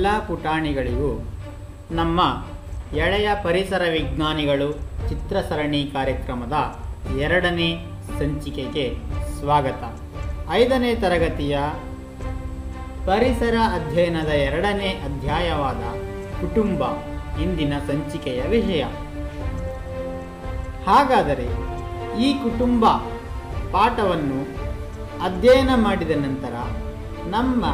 ಎಲ್ಲ ಪುಟಾಣಿಗಳಿಗೂ ನಮ್ಮ ಎಳೆಯ ಪರಿಸರ ವಿಜ್ಞಾನಿಗಳು ಚಿತ್ರಸರಣಿ ಕಾರ್ಯಕ್ರಮದ ಎರಡನೇ ಸಂಚಿಕೆಗೆ ಸ್ವಾಗತ. ಐದನೇ ತರಗತಿಯ ಪರಿಸರ ಅಧ್ಯಯನದ ಎರಡನೇ ಅಧ್ಯಾಯವಾದ ಕುಟುಂಬ ಇಂದಿನ ಸಂಚಿಕೆಯ ವಿಷಯ. ಹಾಗಾದರೆ ಈ ಕುಟುಂಬ ಪಾಠವನ್ನು ಅಧ್ಯಯನ ಮಾಡಿದ ನಂತರ ನಮ್ಮ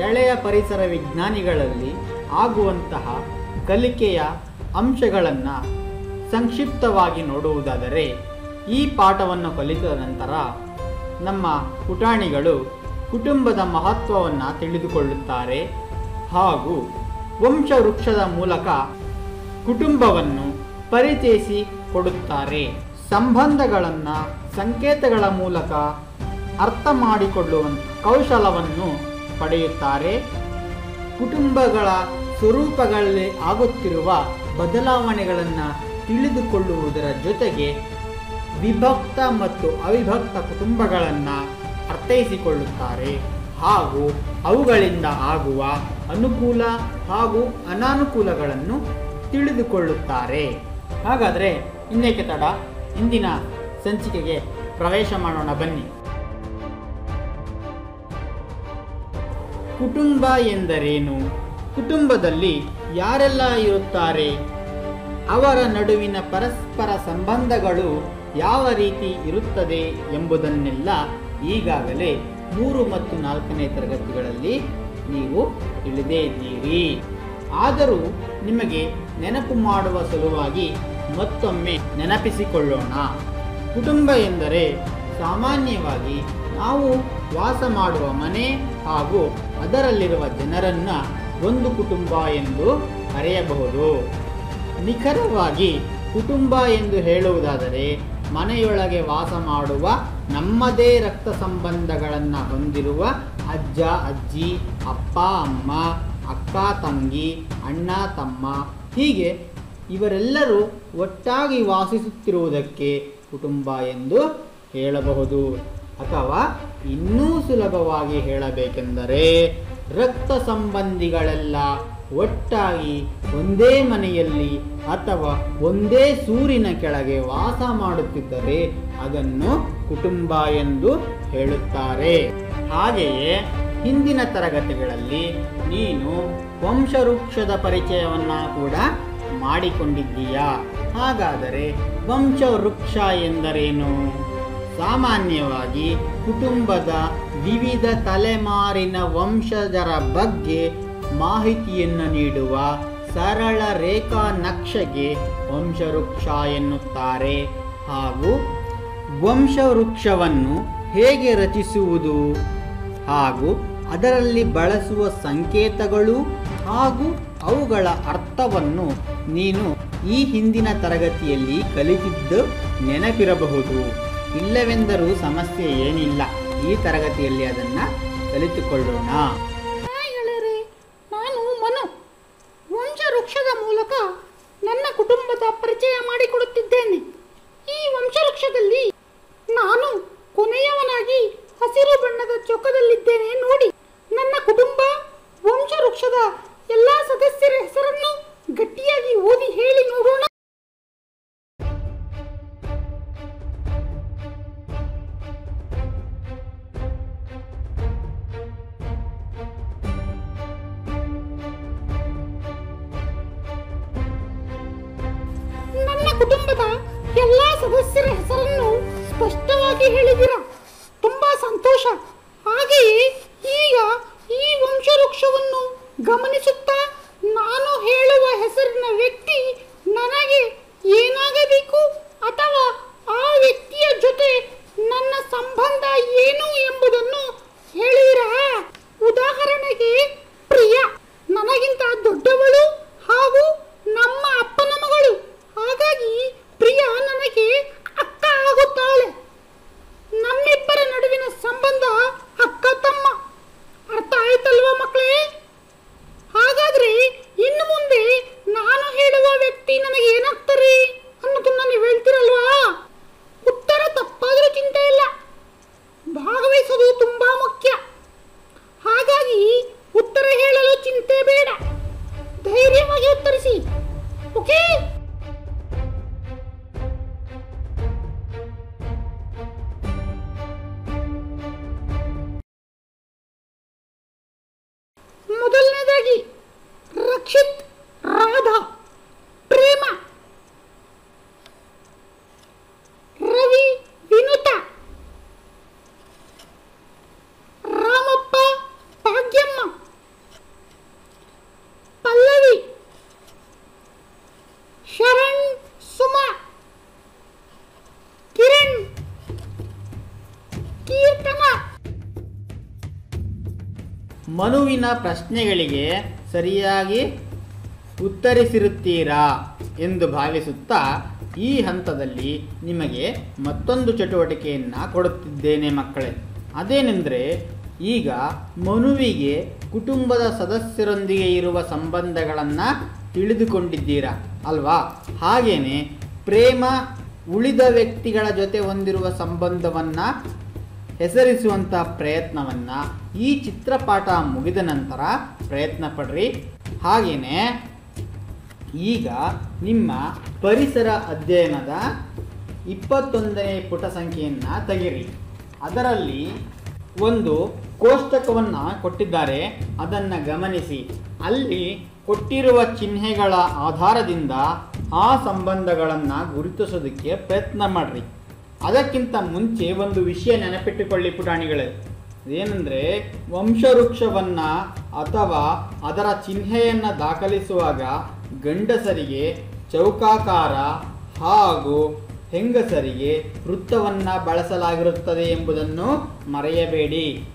ಎಳೆಯ ಪರಿಸರ ವಿಜ್ಞಾನಿಗಳಲ್ಲಿ ಆಗುವಂತಹ ಕಲಿಕೆಯ ಅಂಶಗಳನ್ನು ಸಂಕ್ಷಿಪ್ತವಾಗಿ ನೋಡುವುದಾದರೆ, ಈ ಪಾಠವನ್ನು ಕಲಿತ ನಂತರ ನಮ್ಮ ಪುಟಾಣಿಗಳು ಕುಟುಂಬದ ಮಹತ್ವವನ್ನು ತಿಳಿದುಕೊಳ್ಳುತ್ತಾರೆ ಹಾಗೂ ವಂಶವೃಕ್ಷದ ಮೂಲಕ ಕುಟುಂಬವನ್ನು ಪರಿಚಯಿಸಿ ಕೊಡುತ್ತಾರೆ. ಸಂಬಂಧಗಳನ್ನು ಸಂಕೇತಗಳ ಮೂಲಕ ಅರ್ಥ ಮಾಡಿಕೊಳ್ಳುವಂಥ ಕೌಶಲವನ್ನು ಪಡೆಯುತ್ತಾರೆ. ಕುಟುಂಬಗಳ ಸ್ವರೂಪಗಳಲ್ಲಿ ಆಗುತ್ತಿರುವ ಬದಲಾವಣೆಗಳನ್ನು ತಿಳಿದುಕೊಳ್ಳುವುದರ ಜೊತೆಗೆ ವಿಭಕ್ತ ಮತ್ತು ಅವಿಭಕ್ತ ಕುಟುಂಬಗಳನ್ನು ಅರ್ಥೈಸಿಕೊಳ್ಳುತ್ತಾರೆ. ಹಾಗೂ ಅವುಗಳಿಂದ ಆಗುವ ಅನುಕೂಲ ಹಾಗೂ ಅನಾನುಕೂಲಗಳನ್ನು ತಿಳಿದುಕೊಳ್ಳುತ್ತಾರೆ. ಹಾಗಾದರೆ ಇನ್ನೇಕೆ ತಡ? ಇಂದಿನ ಸಂಚಿಕೆಗೆ ಪ್ರವೇಶ ಮಾಡೋಣ ಬನ್ನಿ. ಕುಟುಂಬ ಎಂದರೇನು? ಕುಟುಂಬದಲ್ಲಿ ಯಾರೆಲ್ಲ ಇರುತ್ತಾರೆ? ಅವರ ನಡುವಿನ ಪರಸ್ಪರ ಸಂಬಂಧಗಳು ಯಾವ ರೀತಿ ಇರುತ್ತದೆ ಎಂಬುದನ್ನೆಲ್ಲ ಈಗಾಗಲೇ ಮೂರು ಮತ್ತು ನಾಲ್ಕನೇ ತರಗತಿಗಳಲ್ಲಿ ನೀವು ತಿಳಿದೇ ಇದ್ದೀರಿ. ಆದರೂ ನಿಮಗೆ ನೆನಪು ಮಾಡುವ ಸಲುವಾಗಿ ಮತ್ತೊಮ್ಮೆ ನೆನಪಿಸಿಕೊಳ್ಳೋಣ. ಕುಟುಂಬ ಎಂದರೆ ಸಾಮಾನ್ಯವಾಗಿ ನಾವು ವಾಸ ಮಾಡುವ ಮನೆ ಹಾಗೂ ಅದರಲ್ಲಿರುವ ಜನರನ್ನ ಒಂದು ಕುಟುಂಬ ಎಂದು ಕರೆಯಬಹುದು. ನಿಖರವಾಗಿ ಕುಟುಂಬ ಎಂದು ಹೇಳುವುದಾದರೆ ಮನೆಯೊಳಗೆ ವಾಸ ಮಾಡುವ, ನಮ್ಮದೇ ರಕ್ತ ಸಂಬಂಧಗಳನ್ನು ಹೊಂದಿರುವ ಅಜ್ಜ, ಅಜ್ಜಿ, ಅಪ್ಪ, ಅಮ್ಮ, ಅಕ್ಕ, ತಂಗಿ, ಅಣ್ಣ, ತಮ್ಮ ಹೀಗೆ ಇವರೆಲ್ಲರೂ ಒಟ್ಟಾಗಿ ವಾಸಿಸುತ್ತಿರುವುದಕ್ಕೆ ಕುಟುಂಬ ಎಂದು ಹೇಳಬಹುದು. ಅಥವಾ ಇನ್ನೂ ಸುಲಭವಾಗಿ ಹೇಳಬೇಕೆಂದರೆ ರಕ್ತ ಸಂಬಂಧಿಗಳೆಲ್ಲ ಒಟ್ಟಾಗಿ ಒಂದೇ ಮನೆಯಲ್ಲಿ ಅಥವಾ ಒಂದೇ ಸೂರಿನ ಕೆಳಗೆ ವಾಸ ಮಾಡುತ್ತಿದ್ದರೆ ಅದನ್ನು ಕುಟುಂಬ ಎಂದು ಹೇಳುತ್ತಾರೆ. ಹಾಗೆಯೇ ಹಿಂದಿನ ತರಗತಿಗಳಲ್ಲಿ ನೀನು ವಂಶವೃಕ್ಷದ ಪರಿಚಯವನ್ನು ಕೂಡ ಮಾಡಿಕೊಂಡಿದ್ದೀಯಾ? ಹಾಗಾದರೆ ವಂಶವೃಕ್ಷ ಎಂದರೇನು? ಸಾಮಾನ್ಯವಾಗಿ ಕುಟುಂಬದ ವಿವಿಧ ತಲೆಮಾರಿನ ವಂಶಜರ ಬಗ್ಗೆ ಮಾಹಿತಿಯನ್ನು ನೀಡುವ ಸರಳ ರೇಖಾ ನಕ್ಷೆಗೆ ವಂಶವೃಕ್ಷ ಎನ್ನುತ್ತಾರೆ. ಹಾಗೂ ವಂಶವೃಕ್ಷವನ್ನು ಹೇಗೆ ರಚಿಸುವುದು? ಹಾಗೂ ಅದರಲ್ಲಿ ಬಳಸುವ ಸಂಕೇತಗಳು ಹಾಗೂ ಅವುಗಳ ಅರ್ಥವನ್ನು ನೀನು ಈ ಹಿಂದಿನ ತರಗತಿಯಲ್ಲಿ ಕಲಿತಿದ್ದು ನೆನಪಿರಬಹುದು. ಇಲ್ಲವೆಂದರೂ ಸಮಸ್ಯೆ ಏನಿಲ್ಲ. ಈ ತರಗತಿಯಲ್ಲಿ ಅದನ್ನು ಕಲಿತುಕೊಳ್ಳೋಣ. ಮನುವಿನ ಪ್ರಶ್ನೆಗಳಿಗೆ ಸರಿಯಾಗಿ ಉತ್ತರಿಸಿರುತ್ತೀರಾ ಎಂದು ಭಾವಿಸುತ್ತಾ ಈ ಹಂತದಲ್ಲಿ ನಿಮಗೆ ಮತ್ತೊಂದು ಚಟುವಟಿಕೆಯನ್ನು ಕೊಡುತ್ತಿದ್ದೇನೆ ಮಕ್ಕಳೇ. ಅದೇನೆಂದರೆ, ಈಗ ಮನುವಿಗೆ ಕುಟುಂಬದ ಸದಸ್ಯರೊಂದಿಗೆ ಇರುವ ಸಂಬಂಧಗಳನ್ನು ತಿಳಿದುಕೊಂಡಿದ್ದೀರಾ ಅಲ್ವಾ? ಹಾಗೆಯೇ ಪ್ರೇಮ ಉಳಿದ ವ್ಯಕ್ತಿಗಳ ಜೊತೆ ಹೊಂದಿರುವ ಸಂಬಂಧವನ್ನು ಹೆಸರಿಸುವಂಥ ಪ್ರಯತ್ನವನ್ನು ಈ ಚಿತ್ರಪಾಠ ಮುಗಿದ ನಂತರ ಪ್ರಯತ್ನ ಪಡ್ರಿ. ಹಾಗೆಯೇ ಈಗ ನಿಮ್ಮ ಪರಿಸರ ಅಧ್ಯಯನದ ಇಪ್ಪತ್ತೊಂದನೇ ಪುಟ ಸಂಖ್ಯೆಯನ್ನು ತೆಗಿರಿ ಅದರಲ್ಲಿ ಒಂದು ಕೋಷ್ಟಕವನ್ನು ಕೊಟ್ಟಿದ್ದಾರೆ. ಅದನ್ನು ಗಮನಿಸಿ. ಅಲ್ಲಿ ಕೊಟ್ಟಿರುವ ಚಿಹ್ನೆಗಳ ಆಧಾರದಿಂದ ಆ ಸಂಬಂಧಗಳನ್ನು ಗುರುತಿಸೋದಕ್ಕೆ ಪ್ರಯತ್ನ ಮಾಡಿರಿ. ಅದಕ್ಕಿಂತ ಮುಂಚೆ ಒಂದು ವಿಷಯ ನೆನಪಿಟ್ಟುಕೊಳ್ಳಿ ಪುಟಾಣಿಗಳೇ. ಏನಂದರೆ ವಂಶವೃಕ್ಷವನ್ನು ಅಥವಾ ಅದರ ಚಿಹ್ನೆಯನ್ನು ದಾಖಲಿಸುವಾಗ ಗಂಡಸರಿಗೆ ಚೌಕಾಕಾರ ಹಾಗೂ ಹೆಂಗಸರಿಗೆ ವೃತ್ತವನ್ನು ಬಳಸಲಾಗಿರುತ್ತದೆ ಎಂಬುದನ್ನು ಮರೆಯಬೇಡಿ.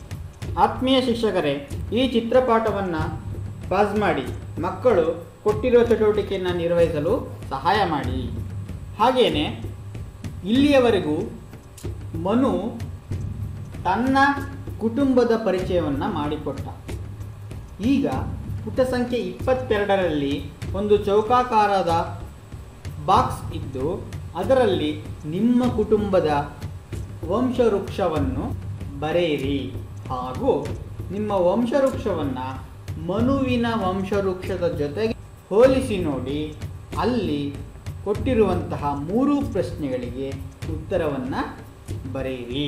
ಆತ್ಮೀಯ ಶಿಕ್ಷಕರೇ, ಈ ಚಿತ್ರಪಾಠವನ್ನು ಪಾಸ್ ಮಾಡಿ ಮಕ್ಕಳು ಕೊಟ್ಟಿರುವ ಚಟುವಟಿಕೆಯನ್ನು ನಿರ್ವಹಿಸಲು ಸಹಾಯ ಮಾಡಿ. ಹಾಗೆಯೇ ಇಲ್ಲಿಯವರೆಗೂ ಮನು ತನ್ನ ಕುಟುಂಬದ ಪರಿಚಯವನ್ನು ಮಾಡಿಕೊಟ್ಟ. ಈಗ ಪುಟ ಸಂಖ್ಯೆ ಇಪ್ಪತ್ತೆರಡರಲ್ಲಿ ಒಂದು ಚೌಕಾಕಾರದ ಬಾಕ್ಸ್ ಇದ್ದು, ಅದರಲ್ಲಿ ನಿಮ್ಮ ಕುಟುಂಬದ ವಂಶವೃಕ್ಷವನ್ನು ಬರೆಯಿರಿ ಹಾಗೂ ನಿಮ್ಮ ವಂಶವೃಕ್ಷವನ್ನು ಮನುವಿನ ವಂಶವೃಕ್ಷದ ಜೊತೆಗೆ ಹೋಲಿಸಿ ನೋಡಿ, ಅಲ್ಲಿ ಕೊಟ್ಟಿರುವಂತಹ ಮೂರು ಪ್ರಶ್ನೆಗಳಿಗೆ ಉತ್ತರವನ್ನು ಬರೆಯಿರಿ.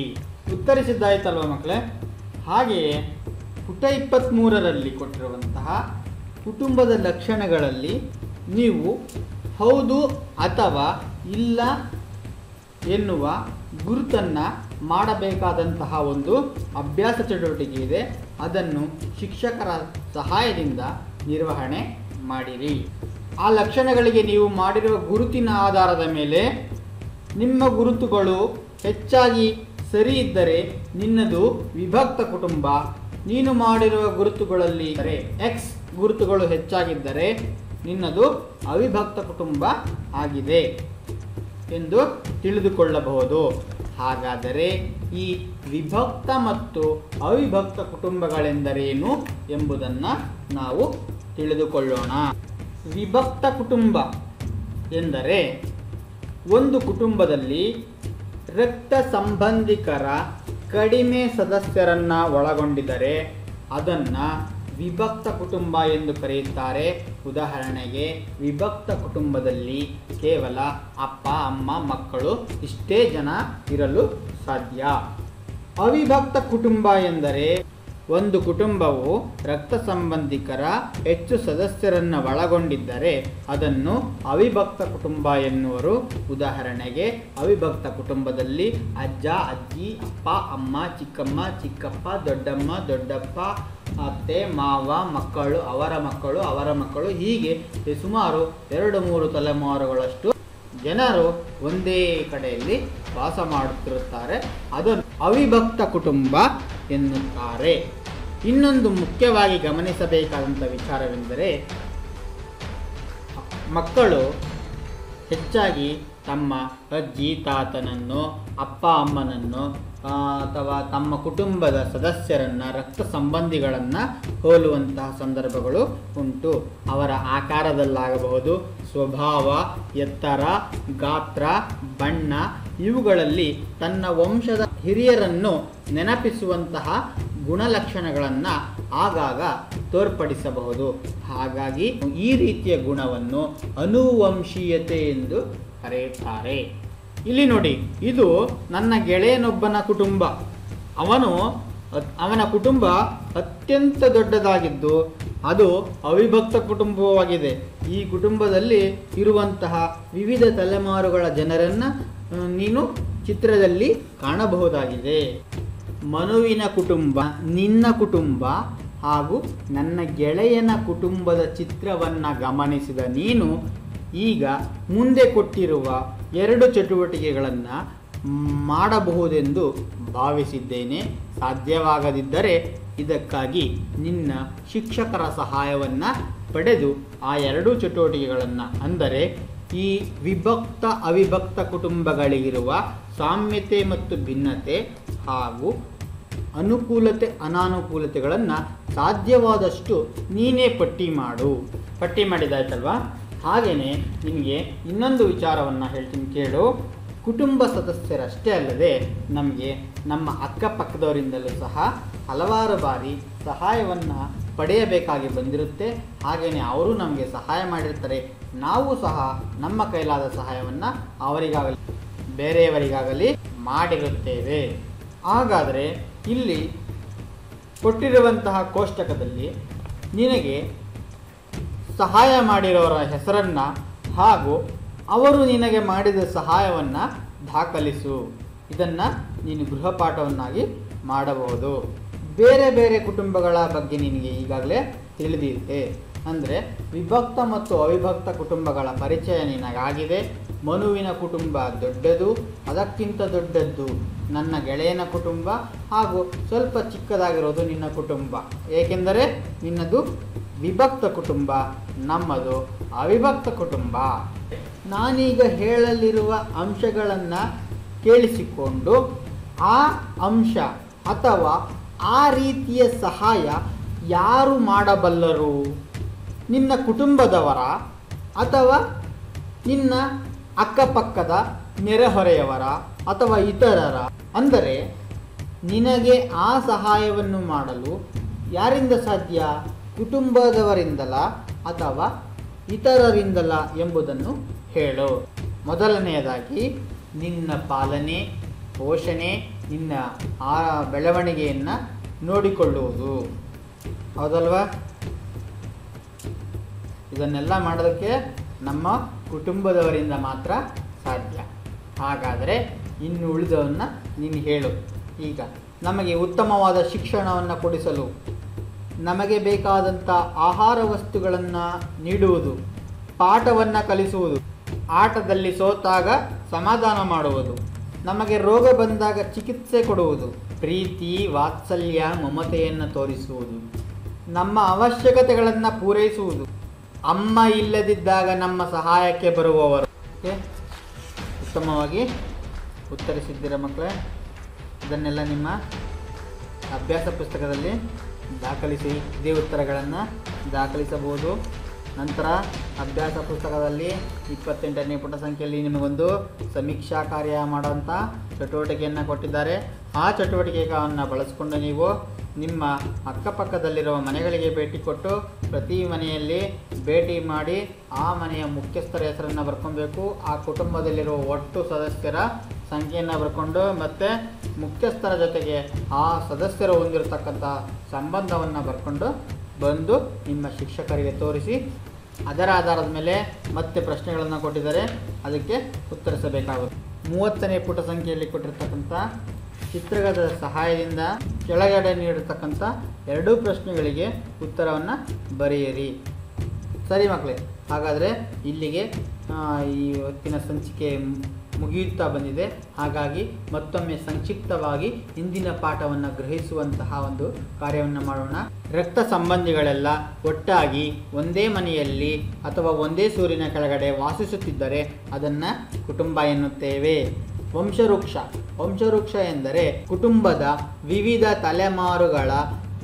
ಉತ್ತರಿಸಿದ್ದಾಯ್ತಲ್ವ ಮಕ್ಕಳೇ? ಹಾಗೆಯೇ ಪುಟ ಇಪ್ಪತ್ತ್ಮೂರರಲ್ಲಿ ಕೊಟ್ಟಿರುವಂತಹ ಕುಟುಂಬದ ಲಕ್ಷಣಗಳಲ್ಲಿ ನೀವು ಹೌದು ಅಥವಾ ಇಲ್ಲ ಎನ್ನುವ ಗುರುತನ್ನು ಮಾಡಬೇಕಾದಂತಹ ಒಂದು ಅಭ್ಯಾಸ ಚಟುವಟಿಕೆ ಇದೆ. ಅದನ್ನು ಶಿಕ್ಷಕರ ಸಹಾಯದಿಂದ ನಿರ್ವಹಣೆ ಮಾಡಿರಿ. ಆ ಲಕ್ಷಣಗಳಿಗೆ ನೀವು ಮಾಡಿರುವ ಗುರುತಿನ ಆಧಾರದ ಮೇಲೆ ನಿಮ್ಮ ಗುರುತುಗಳು ಹೆಚ್ಚಾಗಿ ಸರಿ ಇದ್ದರೆ ನಿನ್ನದು ವಿಭಕ್ತ ಕುಟುಂಬ. ನೀನು ಮಾಡಿರುವ ಗುರುತುಗಳಲ್ಲಿ ಎಕ್ಸ್ ಗುರುತುಗಳು ಹೆಚ್ಚಾಗಿದ್ದರೆ ನಿನ್ನದು ಅವಿಭಕ್ತ ಕುಟುಂಬ ಆಗಿದೆ ಎಂದು ತಿಳಿದುಕೊಳ್ಳಬಹುದು. ಹಾಗಾದರೆ ಈ ವಿಭಕ್ತ ಮತ್ತು ಅವಿಭಕ್ತ ಕುಟುಂಬಗಳೆಂದರೇನು ಎಂಬುದನ್ನು ನಾವು ತಿಳಿದುಕೊಳ್ಳೋಣ. ವಿಭಕ್ತ ಕುಟುಂಬ ಎಂದರೆ ಒಂದು ಕುಟುಂಬದಲ್ಲಿ ರಕ್ತ ಸಂಬಂಧಿಕರ ಕಡಿಮೆ ಸದಸ್ಯರನ್ನ ಒಳಗೊಂಡಿದ್ದರೆ ಅದನ್ನು ವಿಭಕ್ತ ಕುಟುಂಬ ಎಂದು ಕರೆಯುತ್ತಾರೆ. ಉದಾಹರಣೆಗೆ, ವಿಭಕ್ತ ಕುಟುಂಬದಲ್ಲಿ ಕೇವಲ ಅಪ್ಪ, ಅಮ್ಮ, ಮಕ್ಕಳು ಇಷ್ಟೇ ಜನ ಇರಲು ಸಾಧ್ಯ. ಅವಿಭಕ್ತ ಕುಟುಂಬ ಎಂದರೆ ಒಂದು ಕುಟುಂಬವು ರಕ್ತ ಸಂಬಂಧಿಕರ ಹೆಚ್ಚು ಸದಸ್ಯರನ್ನು ಒಳಗೊಂಡಿದ್ದರೆ ಅದನ್ನು ಅವಿಭಕ್ತ ಕುಟುಂಬ ಎನ್ನುವರು. ಉದಾಹರಣೆಗೆ, ಅವಿಭಕ್ತ ಕುಟುಂಬದಲ್ಲಿ ಅಜ್ಜ, ಅಜ್ಜಿ, ಅಪ್ಪ, ಅಮ್ಮ, ಚಿಕ್ಕಮ್ಮ, ಚಿಕ್ಕಪ್ಪ, ದೊಡ್ಡಮ್ಮ, ದೊಡ್ಡಪ್ಪ, ಅತ್ತೆ, ಮಾವ, ಮಕ್ಕಳು, ಅವರ ಮಕ್ಕಳು ಅವರ ಮಕ್ಕಳು ಹೀಗೆ ಸುಮಾರು ಎರಡು ಮೂರು ತಲೆಮಾರುಗಳಷ್ಟು ಜನರು ಒಂದೇ ಕಡೆಯಲ್ಲಿ ವಾಸ ಮಾಡುತ್ತಿರುತ್ತಾರೆ. ಅದನ್ನು ಅವಿಭಕ್ತ ಕುಟುಂಬ ಎನ್ನುತ್ತಾರೆ. ಇನ್ನೊಂದು ಮುಖ್ಯವಾಗಿ ಗಮನಿಸಬೇಕಾದಂಥ ವಿಚಾರವೆಂದರೆ, ಮಕ್ಕಳು ಹೆಚ್ಚಾಗಿ ತಮ್ಮ ಅಜ್ಜಿ ತಾತನನ್ನು ಅಪ್ಪ ಅಮ್ಮನನ್ನು ಅಥವಾ ತಮ್ಮ ಕುಟುಂಬದ ಸದಸ್ಯರನ್ನು, ರಕ್ತ ಸಂಬಂಧಿಗಳನ್ನು ಹೋಲುವಂತಹ ಸಂದರ್ಭಗಳು ಉಂಟು. ಅವರ ಆಕಾರದಲ್ಲಾಗಬಹುದು ಸ್ವಭಾವ, ಎತ್ತರ, ಗಾತ್ರ, ಬಣ್ಣ, ಇವುಗಳಲ್ಲಿ ತನ್ನ ವಂಶದ ಹಿರಿಯರನ್ನು ನೆನಪಿಸುವಂತಹ ಗುಣಲಕ್ಷಣಗಳನ್ನು ಆಗಾಗ ತೋರ್ಪಡಿಸಬಹುದು. ಹಾಗಾಗಿ ಈ ರೀತಿಯ ಗುಣವನ್ನು ಅನುವಂಶೀಯತೆ ಎಂದು ಕರೆಯುತ್ತಾರೆ. ಇಲ್ಲಿ ನೋಡಿ, ಇದು ನನ್ನ ಗೆಳೆಯನೊಬ್ಬನ ಕುಟುಂಬ. ಅವನು ಅವನ ಕುಟುಂಬ ಅತ್ಯಂತ ದೊಡ್ಡದಾಗಿದ್ದು, ಅದು ಅವಿಭಕ್ತ ಕುಟುಂಬವಾಗಿದೆ. ಈ ಕುಟುಂಬದಲ್ಲಿ ಇರುವಂತಹ ವಿವಿಧ ತಲೆಮಾರುಗಳ ಜನರನ್ನು ನೀನು ಚಿತ್ರದಲ್ಲಿ ಕಾಣಬಹುದಾಗಿದೆ. ಮನುವಿನ ಕುಟುಂಬ, ನಿನ್ನ ಕುಟುಂಬ ಹಾಗೂ ನನ್ನ ಗೆಳೆಯನ ಕುಟುಂಬದ ಚಿತ್ರವನ್ನು ಗಮನಿಸಿದ ನೀನು, ಈಗ ಮುಂದೆ ಕೊಟ್ಟಿರುವ ಎರಡು ಚಟುವಟಿಕೆಗಳನ್ನು ಮಾಡಬಹುದೆಂದು ಭಾವಿಸಿದ್ದೇನೆ. ಸಾಧ್ಯವಾಗದಿದ್ದರೆ ಇದಕ್ಕಾಗಿ ನಿನ್ನ ಶಿಕ್ಷಕರ ಸಹಾಯವನ್ನು ಪಡೆದು ಆ ಎರಡೂ ಚಟುವಟಿಕೆಗಳನ್ನು, ಅಂದರೆ ಈ ವಿಭಕ್ತ ಅವಿಭಕ್ತ ಕುಟುಂಬಗಳಿಗಿರುವ ಸಾಮ್ಯತೆ ಮತ್ತು ಭಿನ್ನತೆ ಹಾಗೂ ಅನುಕೂಲತೆ, ಅನಾನುಕೂಲತೆಗಳನ್ನು ಸಾಧ್ಯವಾದಷ್ಟು ನೀನೇ ಪಟ್ಟಿ ಮಾಡು. ಪಟ್ಟಿ ಮಾಡಿದಾಯ್ತಲ್ವಾ? ಹಾಗೆಯೇ ನಿಮಗೆ ಇನ್ನೊಂದು ವಿಚಾರವನ್ನು ಹೇಳ್ತೀನಿ ಕೇಳು. ಕುಟುಂಬ ಸದಸ್ಯರಷ್ಟೇ ಅಲ್ಲದೆ ನಮಗೆ ನಮ್ಮ ಅಕ್ಕಪಕ್ಕದವರಿಂದಲೂ ಸಹ ಹಲವಾರು ಬಾರಿ ಸಹಾಯವನ್ನು ಪಡೆಯಬೇಕಾಗಿ ಬಂದಿರುತ್ತೆ. ಹಾಗೆಯೇ ಅವರು ನಮಗೆ ಸಹಾಯ ಮಾಡಿರ್ತಾರೆ. ನಾವು ಸಹ ನಮ್ಮ ಕೈಲಾದ ಸಹಾಯವನ್ನು ಅವರಿಗಾಗಲಿ, ಬೇರೆಯವರಿಗಾಗಲಿ ಮಾಡಿರುತ್ತೇವೆ. ಹಾಗಾದರೆ ಇಲ್ಲಿ ಕೊಟ್ಟಿರುವಂತಹ ಕೋಷ್ಟಕದಲ್ಲಿ ನಿನಗೆ ಸಹಾಯ ಮಾಡಿರೋರ ಹೆಸರನ್ನು ಹಾಗೂ ಅವರು ನಿನಗೆ ಮಾಡಿದ ಸಹಾಯವನ್ನು ದಾಖಲಿಸು. ಇದನ್ನು ನೀನು ಗೃಹಪಾಠವನ್ನಾಗಿ ಮಾಡಬಹುದು. ಬೇರೆ ಬೇರೆ ಕುಟುಂಬಗಳ ಬಗ್ಗೆ ನಿನಗೆ ಈಗಾಗಲೇ ತಿಳಿದಿದೆ. ಅಂದರೆ ವಿಭಕ್ತ ಮತ್ತು ಅವಿಭಕ್ತ ಕುಟುಂಬಗಳ ಪರಿಚಯ ನಿನಗಾಗಿದೆ. ಮನುವಿನ ಕುಟುಂಬ ದೊಡ್ಡದು, ಅದಕ್ಕಿಂತ ದೊಡ್ಡದ್ದು ನನ್ನ ಗೆಳೆಯನ ಕುಟುಂಬ ಹಾಗೂ ಸ್ವಲ್ಪ ಚಿಕ್ಕದಾಗಿರೋದು ನಿನ್ನ ಕುಟುಂಬ. ಏಕೆಂದರೆ ನಿನ್ನದು ವಿಭಕ್ತ ಕುಟುಂಬ, ನಮ್ಮದು ಅವಿಭಕ್ತ ಕುಟುಂಬ. ನಾನೀಗ ಹೇಳಲಿರುವ ಅಂಶಗಳನ್ನು ಕೇಳಿಸಿಕೊಂಡು ಆ ಅಂಶ ಅಥವಾ ಆ ರೀತಿಯ ಸಹಾಯ ಯಾರು ಮಾಡಬಲ್ಲರು? ನಿನ್ನ ಕುಟುಂಬದವರ ಅಥವಾ ನಿನ್ನ ಅಕ್ಕಪಕ್ಕದ ನೆರೆಹೊರೆಯವರ ಅಥವಾ ಇತರರ? ಅಂದರೆ ನಿನಗೆ ಆ ಸಹಾಯವನ್ನು ಮಾಡಲು ಯಾರಿಂದ ಸಾಧ್ಯ? ಕುಟುಂಬದವರಿಂದಲ ಅಥವಾ ಇತರರಿಂದಲ ಎಂಬುದನ್ನು ಹೇಳು. ಮೊದಲನೆಯದಾಗಿ, ನಿನ್ನ ಪಾಲನೆ, ಪೋಷಣೆ ನಿನ್ನ ಆ ಬೆಳವಣಿಗೆಯನ್ನು ನೋಡಿಕೊಳ್ಳುವುದು. ಹೌದಲ್ವಾ? ಇದನ್ನೆಲ್ಲ ಮಾಡೋದಕ್ಕೆ ನಮ್ಮ ಕುಟುಂಬದವರಿಂದ ಮಾತ್ರ ಸಾಧ್ಯ. ಹಾಗಾದರೆ ಇನ್ನು ಉಳಿದವನ್ನು ನೀನು ಹೇಳು. ಈಗ ನಮಗೆ ಉತ್ತಮವಾದ ಶಿಕ್ಷಣವನ್ನು ಕೊಡಿಸಲು ನಮಗೆ ಬೇಕಾದಂಥ ಆಹಾರ ವಸ್ತುಗಳನ್ನು ನೀಡುವುದು, ಪಾಠವನ್ನು ಕಲಿಸುವುದು, ಆಟದಲ್ಲಿ ಸೋತಾಗ ಸಮಾಧಾನ ಮಾಡುವುದು. ನಮಗೆ ರೋಗ ಬಂದಾಗ ಚಿಕಿತ್ಸೆ ಕೊಡುವುದು, ಪ್ರೀತಿ, ವಾತ್ಸಲ್ಯ, ಮಮತೆಯನ್ನು ತೋರಿಸುವುದು, ನಮ್ಮ ಅವಶ್ಯಕತೆಗಳನ್ನು ಪೂರೈಸುವುದು. ಅಮ್ಮ ಇಲ್ಲದಿದ್ದಾಗ ನಮ್ಮ ಸಹಾಯಕ್ಕೆ ಬರುವವರು. ಓಕೆ? ಉತ್ತಮವಾಗಿ ಉತ್ತರಿಸಿದ್ದೀರ ಮಕ್ಕಳೇ? ಇದನ್ನೆಲ್ಲ ನಿಮ್ಮ ಅಭ್ಯಾಸ ಪುಸ್ತಕದಲ್ಲಿ ದಾಖಲಿಸಿ, ಇದೇ ಉತ್ತರಗಳನ್ನು ದಾಖಲಿಸಬಹುದು. ನಂತರ ಅಭ್ಯಾಸ ಪುಸ್ತಕದಲ್ಲಿ ಇಪ್ಪತ್ತೆಂಟನೇ ಪುಟ ಸಂಖ್ಯೆಯಲ್ಲಿ ನಿಮಗೊಂದು ಸಮೀಕ್ಷಾ ಕಾರ್ಯ ಮಾಡುವಂಥ ಚಟುವಟಿಕೆಯನ್ನು ಕೊಟ್ಟಿದ್ದಾರೆ. ಆ ಚಟುವಟಿಕೆಗಳನ್ನು ಬಳಸಿಕೊಂಡು ನೀವು ನಿಮ್ಮ ಅಕ್ಕಪಕ್ಕದಲ್ಲಿರುವ ಮನೆಗಳಿಗೆ ಭೇಟಿ ಕೊಟ್ಟು ಪ್ರತಿ ಮನೆಯಲ್ಲಿ ಭೇಟಿ ಮಾಡಿ ಆ ಮನೆಯ ಮುಖ್ಯಸ್ಥರ ಹೆಸರನ್ನು ಬರ್ಕೊಬೇಕು. ಆ ಕುಟುಂಬದಲ್ಲಿರುವ ಒಟ್ಟು ಸದಸ್ಯರ ಸಂಖ್ಯೆಯನ್ನು ಬರ್ಕೊಂಡು ಮತ್ತು ಮುಖ್ಯಸ್ಥರ ಜೊತೆಗೆ ಆ ಸದಸ್ಯರು ಹೊಂದಿರತಕ್ಕಂಥ ಸಂಬಂಧವನ್ನು ಬರ್ಕೊಂಡು ಬಂದು ನಿಮ್ಮ ಶಿಕ್ಷಕರಿಗೆ ತೋರಿಸಿ ಅದರ ಆಧಾರದ ಮೇಲೆ ಮತ್ತೆ ಪ್ರಶ್ನೆಗಳನ್ನು ಕೊಟ್ಟಿದ್ದಾರೆ. ಅದಕ್ಕೆ ಉತ್ತರಿಸಬೇಕಾಗುತ್ತೆ. ಮೂವತ್ತನೇ ಪುಟ ಸಂಖ್ಯೆಯಲ್ಲಿ ಕೊಟ್ಟಿರ್ತಕ್ಕಂಥ ಚಿತ್ರಗದ ಸಹಾಯದಿಂದ ಕೆಳಗಡೆ ನೀಡಿರ್ತಕ್ಕಂಥ ಎರಡೂ ಪ್ರಶ್ನೆಗಳಿಗೆ ಉತ್ತರವನ್ನು ಬರೆಯಿರಿ. ಸರಿ ಮಕ್ಕಳೇ ಹಾಗಾದರೆ ಇಲ್ಲಿಗೆ ಈ ಹೊತ್ತಿನ ಸಂಚಿಕೆ ಮುಗಿಯುತ್ತಾ ಬಂದಿದೆ. ಹಾಗಾಗಿ ಮತ್ತೊಮ್ಮೆ ಸಂಕ್ಷಿಪ್ತವಾಗಿ ಇಂದಿನ ಪಾಠವನ್ನು ಗ್ರಹಿಸುವಂತಹ ಒಂದು ಕಾರ್ಯವನ್ನು ಮಾಡೋಣ. ರಕ್ತ ಸಂಬಂಧಿಗಳೆಲ್ಲ ಒಟ್ಟಾಗಿ ಒಂದೇ ಮನೆಯಲ್ಲಿ ಅಥವಾ ಒಂದೇ ಸೂರಿನ ಕೆಳಗಡೆ ವಾಸಿಸುತ್ತಿದ್ದರೆ ಅದನ್ನು ಕುಟುಂಬ ಎನ್ನುತ್ತೇವೆ. ವಂಶವೃಕ್ಷ. ವಂಶವೃಕ್ಷ ಎಂದರೆ ಕುಟುಂಬದ ವಿವಿಧ ತಲೆಮಾರುಗಳ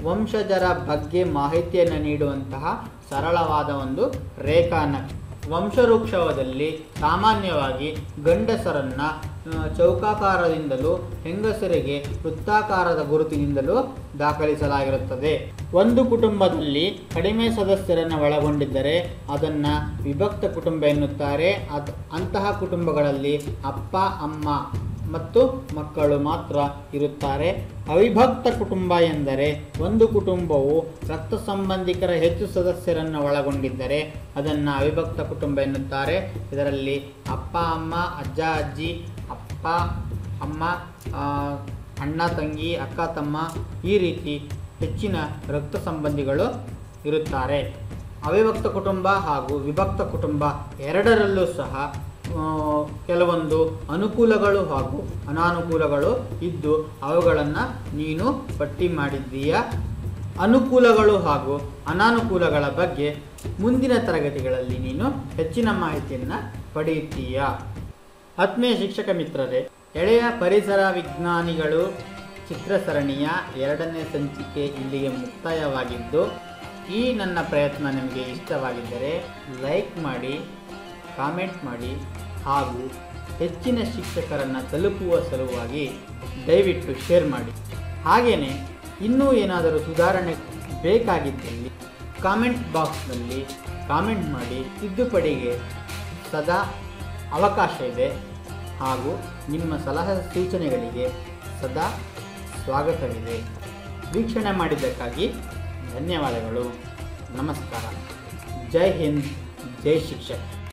ವಂಶಜರ ಬಗ್ಗೆ ಮಾಹಿತಿಯನ್ನು ನೀಡುವಂತಹ ಸರಳವಾದ ಒಂದು ರೇಖಾನಕ್ಷೆ ವಂಶವೃಕ್ಷದಲ್ಲಿ ಸಾಮಾನ್ಯವಾಗಿ ಗಂಡಸರನ್ನ ಚೌಕಾಕಾರದಿಂದಲೂ ಹೆಂಗಸರಿಗೆ ವೃತ್ತಾಕಾರದ ಗುರುತಿನಿಂದಲೂ ದಾಖಲಿಸಲಾಗಿರುತ್ತದೆ. ಒಂದು ಕುಟುಂಬದಲ್ಲಿ ಕಡಿಮೆ ಸದಸ್ಯರನ್ನು ಒಳಗೊಂಡಿದ್ದರೆ ಅದನ್ನು ವಿಭಕ್ತ ಕುಟುಂಬ ಎನ್ನುತ್ತಾರೆ. ಅದು, ಅಂತಹ ಕುಟುಂಬಗಳಲ್ಲಿ ಅಪ್ಪ, ಅಮ್ಮ ಮತ್ತು ಮಕ್ಕಳು ಮಾತ್ರ ಇರುತ್ತಾರೆ. ಅವಿಭಕ್ತ ಕುಟುಂಬ ಎಂದರೆ ಒಂದು ಕುಟುಂಬವು ರಕ್ತ ಸಂಬಂಧಿಕರ ಹೆಚ್ಚು ಸದಸ್ಯರನ್ನು ಒಳಗೊಂಡಿದ್ದರೆ ಅದನ್ನು ಅವಿಭಕ್ತ ಕುಟುಂಬ ಎನ್ನುತ್ತಾರೆ. ಇದರಲ್ಲಿ ಅಪ್ಪ, ಅಮ್ಮ, ಅಜ್ಜ, ಅಜ್ಜಿ, ಅಪ್ಪ, ಅಮ್ಮ ಅಣ್ಣ, ತಂಗಿ, ಅಕ್ಕ, ತಮ್ಮ ಈ ರೀತಿ ಹೆಚ್ಚಿನ ರಕ್ತ ಸಂಬಂಧಿಗಳು ಇರುತ್ತಾರೆ. ಅವಿಭಕ್ತ ಕುಟುಂಬ ಹಾಗೂ ವಿಭಕ್ತ ಕುಟುಂಬ ಎರಡರಲ್ಲೂ ಸಹ ಕೆಲವೊಂದು ಅನುಕೂಲಗಳು ಹಾಗೂ ಅನಾನುಕೂಲಗಳು ಇದ್ದು ಅವುಗಳನ್ನು ನೀನು ಪಟ್ಟಿ ಮಾಡಿದ್ದೀಯ. ಅನುಕೂಲಗಳು ಹಾಗೂ ಅನಾನುಕೂಲಗಳ ಬಗ್ಗೆ ಮುಂದಿನ ತರಗತಿಗಳಲ್ಲಿ ನೀನು ಹೆಚ್ಚಿನ ಮಾಹಿತಿಯನ್ನು ಪಡೆಯುತ್ತೀಯ. ಆತ್ಮೀಯ ಶಿಕ್ಷಕ ಮಿತ್ರರೇ, ಎಳೆಯ ಪರಿಸರ ವಿಜ್ಞಾನಿಗಳು ಚಿತ್ರಸರಣಿಯ ಎರಡನೇ ಸಂಚಿಕೆ ಇಲ್ಲಿಗೆ ಮುಕ್ತಾಯವಾಗಿದ್ದು, ಈ ನನ್ನ ಪ್ರಯತ್ನ ನಿಮಗೆ ಇಷ್ಟವಾಗಿದ್ದರೆ ಲೈಕ್ ಮಾಡಿ, ಕಾಮೆಂಟ್ ಮಾಡಿ ಹಾಗೂ ಹೆಚ್ಚಿನ ಶಿಕ್ಷಕರನ್ನು ತಲುಪುವ ಸಲುವಾಗಿ ದಯವಿಟ್ಟು ಶೇರ್ ಮಾಡಿ. ಹಾಗೆಯೇ ಇನ್ನೂ ಏನಾದರೂ ಸುಧಾರಣೆ ಬೇಕಾಗಿದ್ದಲ್ಲಿ ಕಾಮೆಂಟ್ ಬಾಕ್ಸ್ನಲ್ಲಿ ಕಾಮೆಂಟ್ ಮಾಡಿ. ತಿದ್ದುಪಡಿಗೆ ಸದಾ ಅವಕಾಶ ಇದೆ ಹಾಗೂ ನಿಮ್ಮ ಸಲಹೆ ಸೂಚನೆಗಳಿಗೆ ಸದಾ ಸ್ವಾಗತವಿದೆ. ವೀಕ್ಷಣೆ ಮಾಡಿದ್ದಕ್ಕಾಗಿ ಧನ್ಯವಾದಗಳು. ನಮಸ್ಕಾರ. ಜೈ ಹಿಂದ್, ಜೈ ಶಿಕ್ಷಕ್.